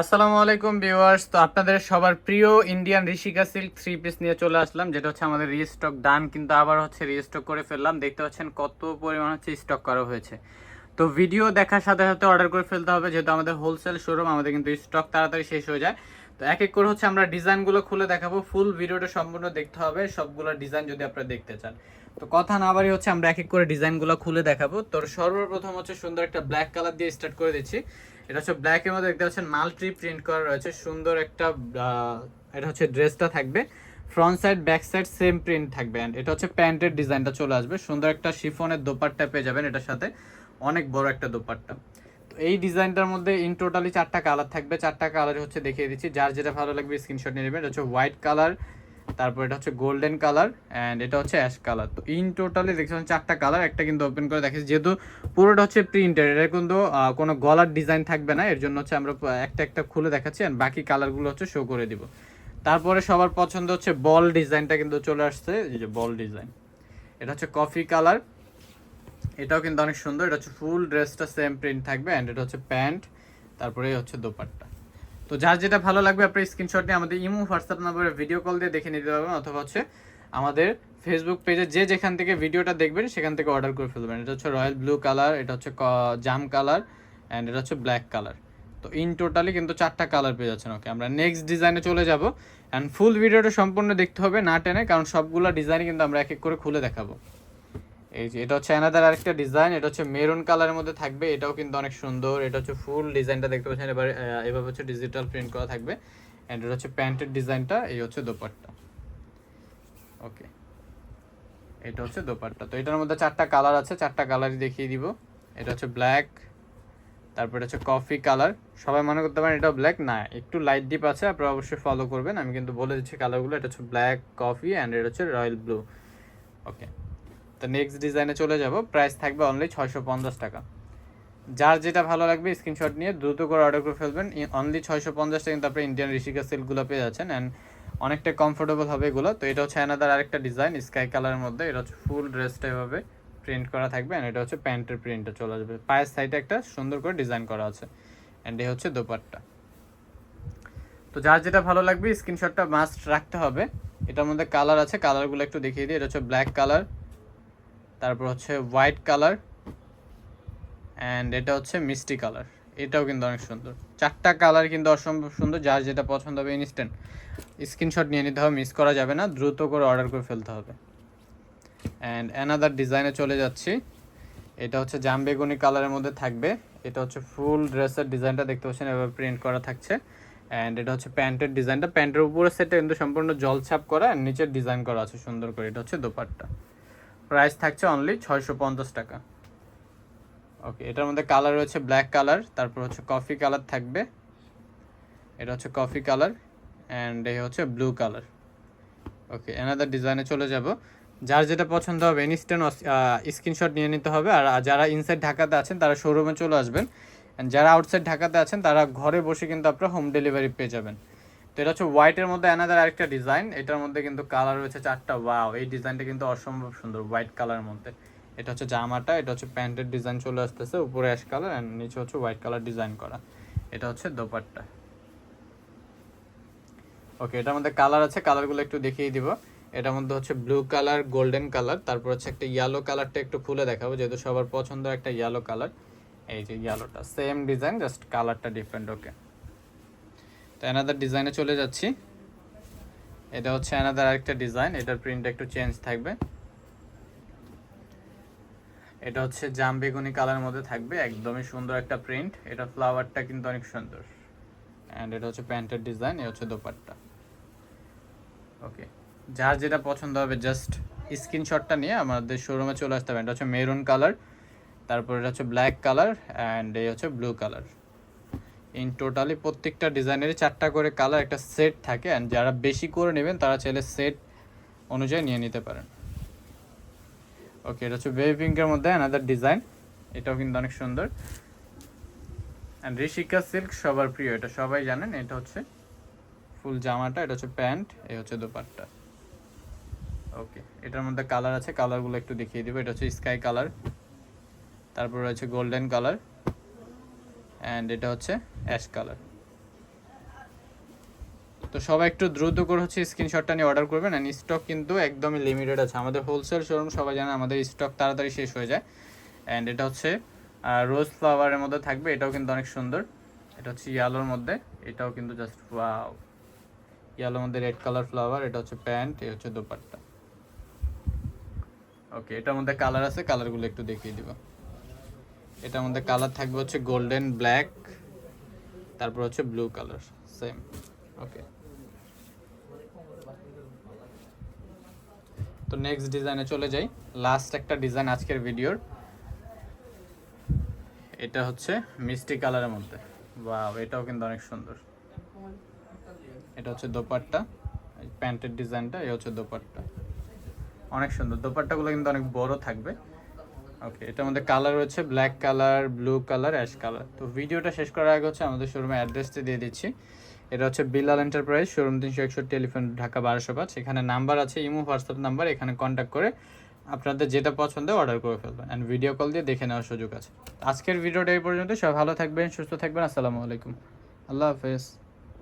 আসসালামু আলাইকুম ভিউয়ার্স। তো আপনাদের সবার প্রিয় Indian Rishika silk three piece নিয়ে চলে আসলাম, যেটা হচ্ছে আমাদের রিস্টক ডান কিন্তু আবার হচ্ছে রিস্টক করে ফেললাম। দেখতে পাচ্ছেন কত পরিমাণ হচ্ছে স্টক করা হয়েছে। তো ভিডিও দেখার সাথে সাথে অর্ডার করে ফেলতে হবে, যেহেতু আমাদের হোলসেল শোরুম আমাদের কিন্তু স্টক তাড়াতাড়ি শেষ হয়ে যায়। তো এক এক করে হচ্ছে আমরা ডিজাইনগুলো খুলে দেখাবো ফুল ভিডিওটা সম্পূর্ণ দেখতে হবে, সবগুলো ডিজাইন যদি আপনারা দেখতে চান। তো কথা না বাড়ি হচ্ছে আমরা এক এক করে ডিজাইনগুলো খুলে দেখাবো। তো সর্বপ্রথম হচ্ছে সুন্দর একটা ব্ল্যাক কালার দিয়ে স্টার্ট করে দিচ্ছি। এটা হচ্ছে ব্ল্যাকের মধ্যে দেখতে পাচ্ছেন মাল্টি প্রিন্ট করা রয়েছে। সুন্দর একটা এটা হচ্ছে ড্রেসটা থাকবে। Front side back side same print থাকবে। অ্যান্ড এটা হচ্ছে প্যান্টের ডিজাইনটা চলে আসবে। সুন্দর একটা শিফনের দোপাট্টা পেয়ে যাবেন এটার সাথে। অনেক বড় একটা দোপাট্টা। তো এই ডিজাইনটার মধ্যে ইন টোটালি চারটা কালার থাকবে। চারটা কালার হচ্ছে দেখিয়ে দিচ্ছি। যার যেটা ভালো লাগবে স্ক্রিনশট নিয়ে নেবেন। এটা হচ্ছে হোয়াইট কালার তারপর এটা হচ্ছে গোল্ডেন কালার অ্যান্ড এটা হচ্ছে অ্যাশ কালার তো ইন টোটালি দেখছেন চারটা কালার একটা কিন্তু ওপেন করে দেখেছি যেহেতু পুরোটা হচ্ছে প্রিন্টেড এটা কিন্তু কোনো গলার ডিজাইন থাকবে না, এর জন্য হচ্ছে আমরা একটা একটা খুলে দেখাচ্ছি অ্যান্ড বাকি কালারগুলো হচ্ছে শো করে দিব। তারপরে সবার পছন্দ হচ্ছে বল ডিজাইনটা কিন্তু চলে আসছে, এই যে বল ডিজাইন এটা হচ্ছে কফি কালার এটাও কিন্তু অনেক সুন্দর, এটা হচ্ছে ফুল ড্রেসটা সেম প্রিন্ট থাকবে অ্যান্ড এটা হচ্ছে প্যান্ট তারপরে হচ্ছে দোপাট্টা। তো যার যেটা ভালো লাগবে আপনি স্ক্রিনশট নিয়ে আমাদের ইমো হোয়াটসঅ্যাপ নাম্বারে ভিডিও কল দিয়ে দেখে নিতে পারবেন, অথবা হচ্ছে আমাদের ফেসবুক পেজে যে যেখান থেকে ভিডিওটা দেখবেন, সেখান থেকে অর্ডার করে ফেলবেন। এটা হচ্ছে রয়্যাল ব্লু কালার এটা হচ্ছে জাম কালার অ্যান্ড এটা হচ্ছে ব্ল্যাক কালার তো ইন টোটালি কিন্তু চারটা কালার পেয়ে যাচ্ছেন ওকে আমরা নেক্সট ডিজাইনে চলে যাব অ্যান্ড ফুল ভিডিওটা সম্পূর্ণ দেখতে হবে না টেনে, কারণ সবগুলো ডিজাইন কিন্তু আমরা এক এক করে খুলে দেখাবো। এই যে, এটা হচ্ছে অ্যানাদার আরেকটা ডিজাইন এটা হচ্ছে মেরুন কালারের মধ্যে থাকবে, এটাও কিন্তু অনেক সুন্দর, এটা হচ্ছে ফুল ডিজাইনটা দেখতে পাচ্ছেন, এবার এভাবে হচ্ছে ডিজিটাল প্রিন্ট করা থাকবে অ্যান্ড এটা হচ্ছে প্যান্টের ডিজাইনটা এই হচ্ছে দোপাট্টা। ওকে এটা হচ্ছে দোপাট্টা। তো এটার মধ্যে চারটা কালার আছে, চারটা কালারই দেখিয়ে দিব। এটা হচ্ছে ব্ল্যাক তারপর হচ্ছে কফি কালার সবাই মনে করতে পারেন এটা ব্ল্যাক না, একটু লাইট ডিপ আছে, আপনারা অবশ্যই ফলো করবেন, আমি কিন্তু বলে দিচ্ছি কালারগুলো এটা হচ্ছে ব্ল্যাক কফি অ্যান্ড এটা হচ্ছে রয়্যাল ব্লু ওকে তো নেক্সট ডিজাইনে চলে যাব। প্রাইস থাকবে অনলি ছয়শো পঞ্চাশ টাকা। যার যেটা ভালো লাগবে স্ক্রিনশট নিয়ে দ্রুত করে অর্ডার করে ফেলবেন। অনলি ছয়শো পঞ্চাশ টাকা কিন্তু আপনি ইন্ডিয়ান ঋষিকা সিল্কগুলো পেয়ে যাচ্ছেন অ্যান্ড অনেকটা কমফোর্টেবল হবে এগুলো। তো এটা হচ্ছে অ্যানাদার আরেকটা ডিজাইন স্কাই কালারের মধ্যে। এটা হচ্ছে ফুল ড্রেসটা এভাবে প্রিন্ট করা থাকবে অ্যান্ড এটা হচ্ছে প্যান্টের প্রিন্টটা চলে আসবে পায়ের সাইডে একটা সুন্দর করে ডিজাইন করা আছে অ্যান্ড এই হচ্ছে দোপাট্টা। তো যার যেটা ভালো লাগবে স্ক্রিনশটটা মাস্ট রাখতে হবে। এটার মধ্যে কালার আছে কালারগুলো একটু দেখিয়ে দিই। এটা হচ্ছে ব্ল্যাক কালার তারপর হচ্ছে হোয়াইট কালার অ্যান্ড এটা হচ্ছে মিষ্টি কালার। এটাও কিন্তু অনেক সুন্দর। চারটা কালার কিন্তু অসম্ভব সুন্দর, যার যেটা পছন্দ হবে ইনস্ট্যান্ট স্ক্রিনশট নিয়ে নিতে হবে মিস করা যাবে না, দ্রুত করে অর্ডার করে ফেলতে হবে। অ্যান্ড অ্যানাদার ডিজাইনে চলে যাচ্ছি। এটা হচ্ছে জামবেগুনি কালারের মধ্যে থাকবে। এটা হচ্ছে ফুল ড্রেসের ডিজাইনটা দেখতে পাচ্ছেন, এভাবে প্রিন্ট করা থাকছে। অ্যান্ড এটা হচ্ছে প্যান্টের ডিজাইনটা প্যান্টের উপরে সেটটা কিন্তু সম্পূর্ণ জলছাপ করা নিচের ডিজাইন করা আছে সুন্দর করে। এটা হচ্ছে দোপাট্টা। প্রাইস থাকছে অনলি ছয়শো পঞ্চাশ টাকা। ওকে এটার মধ্যে কালার রয়েছে ব্ল্যাক কালার তারপর হচ্ছে কফি কালার থাকবে। এটা হচ্ছে কফি কালার অ্যান্ড এই হচ্ছে ব্লু কালার ওকে এনাদার ডিজাইনে চলে যাব। যার যেটা পছন্দ হবে ইনস্ট্যান্ট স্ক্রিনশট নিয়ে নিতে হবে। আর যারা ইনসাইড ঢাকাতে আছেন, তারা শোরুমে চলে আসবেন। And যারা আউটসাইড ঢাকাতে আছেন, তারা ঘরে বসে কিন্তু আপনারা হোম ডেলিভারি পেয়ে যাবেন। তো এটা হচ্ছে হোয়াইটের মধ্যে অ্যানাদার আরেকটা ডিজাইন এটার মধ্যে কিন্তু কালার রয়েছে চারটা ওয়াও এই ডিজাইনটা কিন্তু অসম্ভব সুন্দর হোয়াইট কালারের মধ্যে। এটা হচ্ছে জামাটা, এটা হচ্ছে প্যান্টের ডিজাইন চলে আসতেছে, উপরে অ্যাশ কালার অ্যান্ড নিচে হচ্ছে হোয়াইট কালার ডিজাইন করা। এটা হচ্ছে দোপাট্টা। ওকে এটার মধ্যে কালার আছে কালারগুলো একটু দেখিয়ে দিব। এটার মধ্যে হচ্ছে ব্লু কালার গোল্ডেন কালার তারপর হচ্ছে একটা ইয়েলো কালারটা একটু খুলে দেখাবো, যেহেতু সবার পছন্দ একটা ইয়েলো কালার এই যে ইয়েলোটা সেম ডিজাইন জাস্ট কালারটা ডিফারেন্ট ওকে তো অ্যানাদার ডিজাইনে চলে যাচ্ছি। এটা হচ্ছে অ্যানাদার আরেকটা ডিজাইন এটার প্রিন্ট একটু চেঞ্জ থাকবে। এটা হচ্ছে জাম বেগুনি কালার মধ্যে থাকবে, একদমই সুন্দর একটা প্রিন্ট এটা ফ্লাওয়ারটা কিন্তু অনেক সুন্দর। অ্যান্ড এটা হচ্ছে প্যান্টের ডিজাইন এ হচ্ছে দোপাট্টা। ওকে যার যেটা পছন্দ হবে জাস্ট স্ক্রিনশটটা নিয়ে আমাদের শোরুমে চলে আসতে হবে। এটা হচ্ছে মেরুন কালার তারপর এটা হচ্ছে ব্ল্যাক কালার অ্যান্ড এই হচ্ছে ব্লু কালার ইন টোটালি প্রত্যেকটা ডিজাইনেরই চারটা করে কালার একটা সেট থাকে অ্যান্ড যারা বেশি করে নেবেন তারা চাইলে সেট অনুযায়ী নিয়ে নিতে পারেন। ওকে এটা হচ্ছে বেবি পিঙ্কের মধ্যে অ্যানাদার ডিজাইন এটাও কিন্তু অনেক সুন্দর। অ্যান্ড ঋষিকা সিল্ক সবার প্রিয়, এটা সবাই জানেন, এটা হচ্ছে ফুল জামাটা, এটা হচ্ছে প্যান্ট এই হচ্ছে দোপাট্টা। ওকে এটার মধ্যে কালার আছে কালারগুলো একটু দেখিয়ে দিব। এটা হচ্ছে স্কাই কালার তারপর রয়েছে গোল্ডেন কালার অ্যান্ড এটা হচ্ছে অ্যাশ কালার তো সবাই একটু দ্রুত করে হচ্ছে স্ক্রিনশটটা নিয়ে অর্ডার করবেন অ্যান্ড স্টক কিন্তু একদমই লিমিটেড আছে। আমাদের হোলসেল শোরুম সবাই জানে আমাদের স্টক তাড়াতাড়ি শেষ হয়ে যায়। অ্যান্ড এটা হচ্ছে রোজ ফ্লাওয়ারের মধ্যে থাকবে, এটাও কিন্তু অনেক সুন্দর। এটা হচ্ছে ইয়ালোর মধ্যে, এটাও কিন্তু জাস্ট ওয়াও ইয়ালোর মধ্যে রেড কালার ফ্লাওয়ার এটা হচ্ছে প্যান্ট এই হচ্ছে দোপাট্টা। ওকে এটার মধ্যে কালার আছে কালারগুলো একটু দেখিয়ে দিব। এটার মধ্যে কালার থাকবে হচ্ছে গোল্ডেন ব্ল্যাক তারপর হচ্ছে ব্লু কালার সেম ওকে তো নেক্সট ডিজাইনে চলে যাই লাস্ট একটা ডিজাইন আজকের ভিডিওর এটা হচ্ছে মিষ্টি কালারের মধ্যে বা এটাও কিন্তু অনেক সুন্দর। এটা হচ্ছে দোপাট্টা প্যান্টের ডিজাইনটা এই হচ্ছে দোপাট্টা। অনেক সুন্দর, দোপাট্টাগুলো কিন্তু অনেক বড় থাকবে। ওকে এটার মধ্যে কালার রয়েছে black colour blue colour ash colour তো ভিডিওটা শেষ করার আগে হচ্ছে আমাদের শোরুমের অ্যাড্রেসটি দিয়ে দিচ্ছি। এটা হচ্ছে বিলাল এন্টারপ্রাইজ শোরুম তিনশো একষট্টি টেলিফোন ঢাকা বারোশো পাঁচ। এখানে নাম্বার আছে, ইমো হোয়াটসঅ্যাপ নাম্বার এখানে কন্ট্যাক্ট করে আপনাদের যেটা পছন্দ অর্ডার করে ফেলবেন। অ্যান্ড ভিডিও কল দিয়ে দেখে নেওয়ার সুযোগ আছে। আজকের ভিডিওটা এই পর্যন্ত সব ভালো থাকবেন, সুস্থ থাকবেন, আসসালামু আলাইকুম। আল্লাহ হাফেজ।